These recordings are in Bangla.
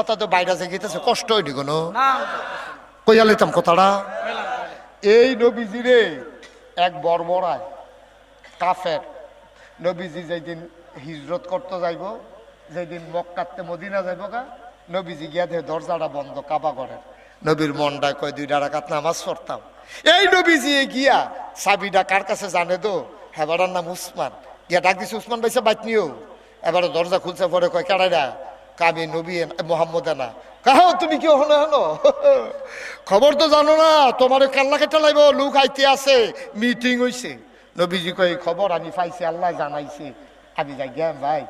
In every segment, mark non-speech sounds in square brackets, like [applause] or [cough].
কথা তো বাইরে গেতেছে কষ্ট হয়নি কোনো? কইয়া লইতাম কথাটা? এই নবীজিরে এক বর্বরায় কাফের। নবীজি যেদিন হিজরত করতে যাইব যেদিন মক্কাতে মদিনা যাইব গা নবীজি গিয়া দেখে দরজাটা বন্ধ কাবা ঘরের। নবীর মনটায় কয় দুই দুইটা রাখাত নামাজ পড়তাম। এই নবীজি গিয়া চাবিটা কার কাছে জানে তো? হেবারার নাম উসমান। গিয়া ডাক দিছে উসমান ভাইসা বাইত নিও। এবারে দরজা খুলছে পরে কয় কেডাইরা কামি নবী মোহাম্মদ না কাহ, তুমি কি হলো হলো [laughs] খবর তো জানো না, তোমার কান্না কেটে লাগবে লোক আইতে আছে, মিটিং হইছে। নবীজি কই খবর আমি পাইছি, আল্লাহ জানাইছে। আমি যাই, জ্ঞান ভাই,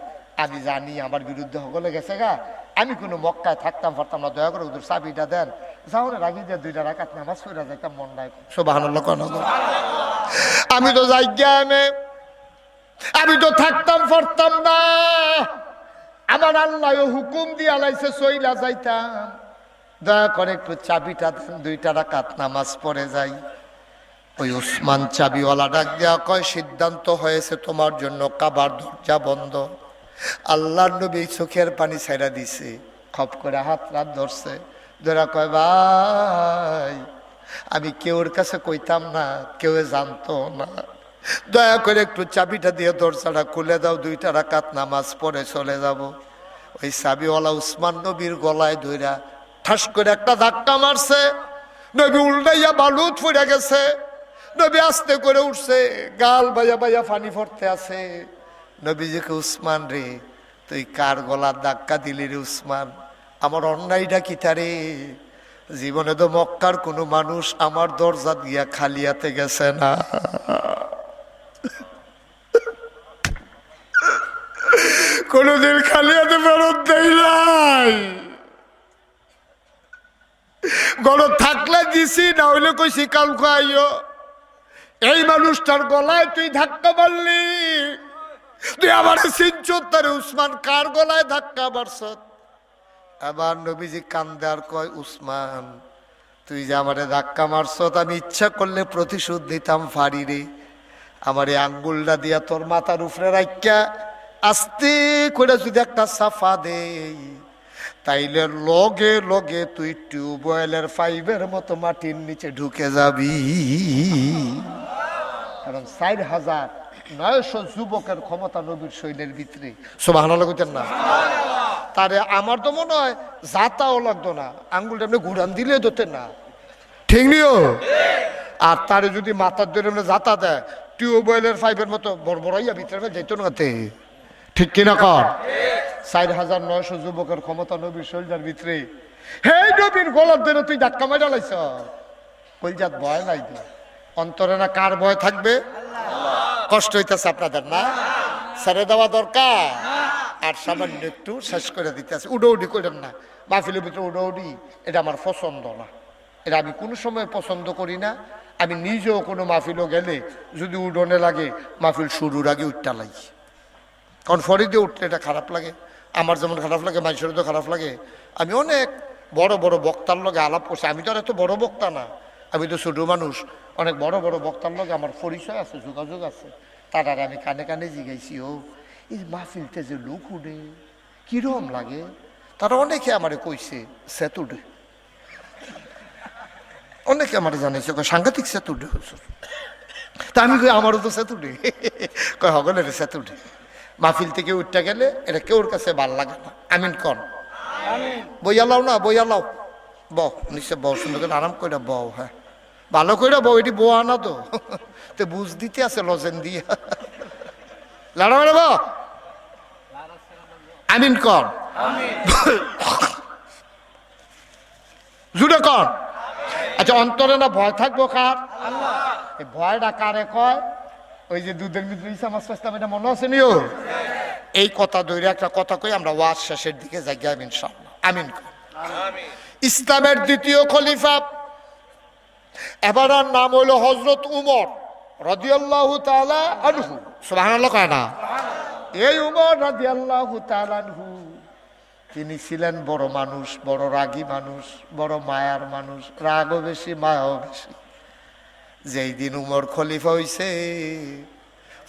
আমি জানি আমার বিরুদ্ধে সকলে গেছে গা। আমি কোনো মক্কায় থাকতাম পারতাম না, দয়া করে ওদের চাবিটা দেন। যাও না রাগি দিয়ে দুইটা রাখাত নামাজ পড়া যাইতাম মন নাই। সোবাহান আমি তো যাই, জ্ঞানে। আমি তো থাকতাম পারতাম না। আমার আল্লাহ হুকুম দিয়ে আলাইছে, সইলা যাইতাম। দয়া করে একটু চাবিটা দেন, দুইটা রাকাত নামাজ পড়ে যাই। ওই উসমান চাবিওয়ালা ডাক দেওয়া কয়, সিদ্ধান্ত হয়েছে তোমার জন্য, কাবার দরজা বন্ধ। আল্লাহর নবী চোখের পানি ছাইরা দিছে, খপ করে হাত রাত ধরছে। ধরা কয়, ভাই, আমি কেউর কাছে কইতাম না, কেউ জানতো না। দয়া করে একটু চাবিটা দিয়ে দরজাটা খুলে দাও, দুইটা রাকাত নামাজ পড়ে চলে যাব। ওই চাবিওয়ালা উসমান নবীর গলায় ধইরা ঠাস করে একটা ধাক্কা মারছে। নবী উল্টাইয়া বালুত ফুরে গেছে। নবী আস্তে করে উঠছে, গাল বাইয়া বাইয়া ফানি ফরতে আছে। নবীজিকে, উসমান রে, তুই কার গলার ধাক্কা দিলি রে উসমান? আমার অন্যায়টা কি তারে? জীবনে তো মক্কার কোনো মানুষ আমার দরজা দিয়া খালিয়াতে গেছে না। ফেরত দেই নাই। গড় থাকলে দিছি, না হইলে কইছি কাল খাইও। এই মানুষটার গলায় তুই ধাক্কা মারলি। তুই আমার সিনচত তারে উসমান, কার গলায় ধাক্কা মারছ আবার নবীজি কান্দে আর কয়, উসমান, তুই যে আমারে ধাক্কা মারছ আমি ইচ্ছা করলে প্রতিশোধ দিতাম ফাড়ি রে আমার এই আঙ্গুলটা দিয়া তোর মাথার উপরে রাখিয়া আস্তে করে যদি একটা সাফা দেই তাইলে লগে লগে তুই টিউবওয়েলের পাইপের মতো মাটির নিচে ঢুকে যাবি। কারণ ষাট হাজার নয়শো যুবকের ক্ষমতা নবীর শৈলের ভিতরে। সব হানা লাগতেন না তারে আমার তো মনে হয় যাতাও লাগতো না আঙ্গুলটা এমনি ঘুরান দিলে ধরতেন না। ঠিক নিও আর তারে যদি মাথার ধরে এমনি যাতা দেয় টিউবওয়েলের পাইপের মতো বড় বড়াইয়া ভিতরে যেত না তে। ঠিক কিনা কর চার হাজার নয়শো যুবকের ক্ষমতা নবীর শৈলজার ভিতরে। হে নবীর গোলাপ দিনে তুই ধাক্কা মারা লাইছ। কলজাত ভয় নাই অন্তরে না কার ভয় থাকবে? কষ্ট হইতেছে আপনাদের না? ছেড়ে দেওয়া দরকার। আর সামান্য একটু শেষ করে দিতে আছে। উডৌডি করেন না। মাহফিলের ভিতরে উডৌডি এটা আমার পছন্দ না। এটা আমি কোনো সময় পছন্দ করি না। আমি নিজেও কোনো মাহফিলও গেলে যদি উডনে লাগে, মাহফিল শুরুর আগে উঠটা লাগি কারণ ফরি দিয়ে উঠলে এটা খারাপ লাগে, আমার যেমন খারাপ লাগে মানুষের তো খারাপ লাগে। আমি অনেক বড় বড় বক্তার লগে আলাপ করছি। আমি তো আর এত বড় বক্তা না। আমি তো ছোট মানুষ। অনেক বড় বড় বক্তার লগে আমার পরিচয় আছে, যোগাযোগ আছে। তার আর আমি কানে কানে জিগাইছি, ও, এই মাহফিলতে যে লোক উঠে, কিরম লাগে? তারা অনেকে আমারে কইছে সেতুডে অনেকে আমার জানাইছে সাংঘাতিক সেতুডে হুজুর তা আমি কই, আমারও তো সেতুডে কয় হগলের সেতুডে মাহফিল থেকে উঠতে গেলে এটা কেউর কাছে ভালো লাগে না। আমিন কন। বইয়া লাও না বইয়া লাও। বউ নিশ্চয় বউ সুন্দর করে আরাম করে বউ হ্যাঁ। ভালো করে বউ এটি বউ আনা তো। তো বুঝ দিতে আছে লজেন দিয়ে। লাড়া মারা বউ আমিন কন। জুড়ে কন। আচ্ছা অন্তরে না ভয় থাকব কার? ভয়টা কারে কয়? ওই যে দুধের ভিতরে ইসা মাছ পাইতাম এটা মনে আছে নিও? এই কথা ধরে একটা কথা কই, আমরা ওয়াজ শেষের দিকে যাই গিয়ে আমিন আমিন ইসলামের দ্বিতীয় খলিফা, এবার আর নাম হইল হজরত উমর রদিয়াল্লাহু তাআলা আনহু। সুবহানাল্লাহ কয় না? এই উমর রাদিয়াল্লাহু তাআলা আনহু, তিনি ছিলেন বড় মানুষ, বড় রাগী মানুষ, বড় মায়ার মানুষ, রাগও বেশি, মায়াও বেশি। যেই দিন উমর খলিফা হইছে,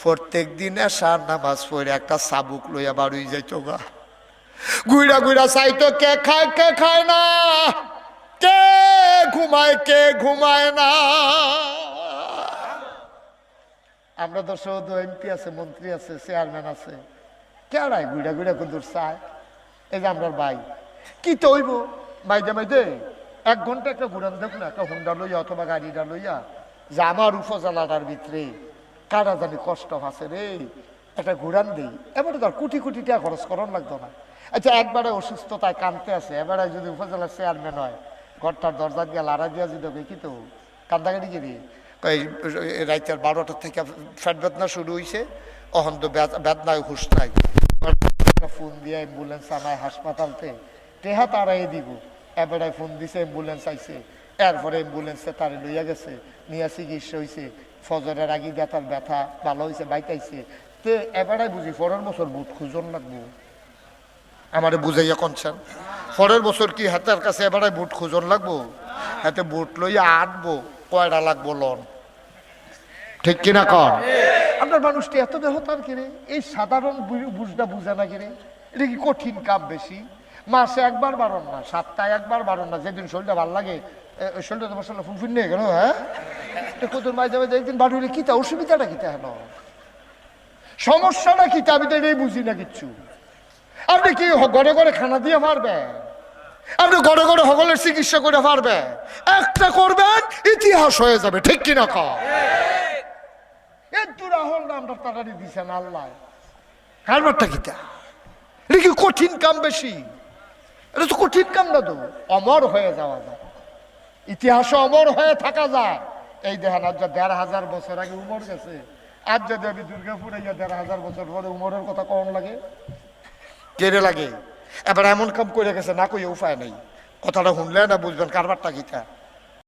প্রত্যেক দিন এসার নামাজ পড়ে একটা সাবুক লইয়া বাড়ি যাইতো গা। গুইড়া গুইড়া চাই তো কে খায় কে খায় না? কে ঘুমায় কে ঘুমায় না? আমরা তো শুধু এমপি আছে, মন্ত্রী আছে, চেয়ারম্যান আছে। কেড়াই গুইড়া গুইড়া কুন্দুর চায়? এই যে আমরা ভাই। কি তো হইব? মাইদে মাইদে। এক ঘণ্টা একটা ঘুরান দেখ না একটা হুন্ডা লইয়া অথবা গাড়িটা লইয়া যে আমার উপজেলাটার ভিতরে কারা জানি কষ্ট আছে রে একটা ঘুরান দিই। এবারে ধর কোটি কোটি টাকা খরচ করার লাগতো না। আচ্ছা একবারে অসুস্থতায় কানতে আছে, এবারে যদি উপজেলার চেয়ারম্যান হয়, ঘরটার দরজা দিয়ে লাড়া দিয়া যদি কি তো, কান্দাকাটি এই রাইতের বারোটার থেকে ফ্যাট বেদনা শুরু হয়েছে অহন তো বেদ- বেদনায় হুশ নাই। ফোন দিয়ে অ্যাম্বুলেন্স আনায় হাসপাতালতে, টেহা তারাই দিব। এবারে ফোন দিছে অ্যাম্বুলেন্স আইছে। এরপরে অ্যাম্বুলেন্সে তারে লইয়া গেছে, নিয়ে চিকিৎসা হয়েছে ফজরের আগে দিয়ে তার ব্যথা, ভালো হয়েছে বাইতাইছে তে এবারে বুঝি পরের বছর বুট খুঁজন লাগবো। আমারে বুঝাইয়া কনছেন পরের বছর কি হাতের কাছে এবারে বুট খুঁজন লাগবো? হাতে বুট লইয়া আটবো কয়টা লাগবো লন? ঠিক কিনা কর আপনার মানুষটি এত দেহতার কিরে? এই সাধারণ বুঝটা বুঝে না কিরে? এটা কি কঠিন কাপ বেশি? মাসে একবার বারণ না, সপ্তাহে একবার বারণ না, যেদিন শরীরটা ভালো লাগে শরীরটা তোমার সাথে ফুনফুন নিয়ে গেল হ্যাঁ? কত মাঝে মাঝে একদিন কিতা অসুবিধাটা কিতা হেন সমস্যাটা কিতা আমি তো এটাই বুঝি না কিচ্ছু। আপনি কি ঘরে ঘরে খানা দিয়ে পারবেন আপনি ঘরে ঘরে সকলের চিকিৎসা করে পারবেন একটা করবেন, ইতিহাস হয়ে যাবে, ঠিক কিনা কর একটু রাহুল নামটা তাড়াতাড়ি দিছেন আল্লাহ। কারবারটা কিতা এটা কি কঠিন কাম বেশি? এটা তো কঠিন কাম না তো, অমর হয়ে যাওয়া যায়। ইতিহাসে অমর হয়ে থাকা যায়। এই দেখেন আজ দেড় হাজার বছর আগে উমর গেছে, আজ যদি আমি দুর্গাপুরে দেড় হাজার বছর পরে উমরের কথা কম লাগে? কেড়ে লাগে? এবার এমন কাম করে গেছে, না কই উপায় নেই। কথাটা শুনলে না বুঝবেন কারবারটা কিতা।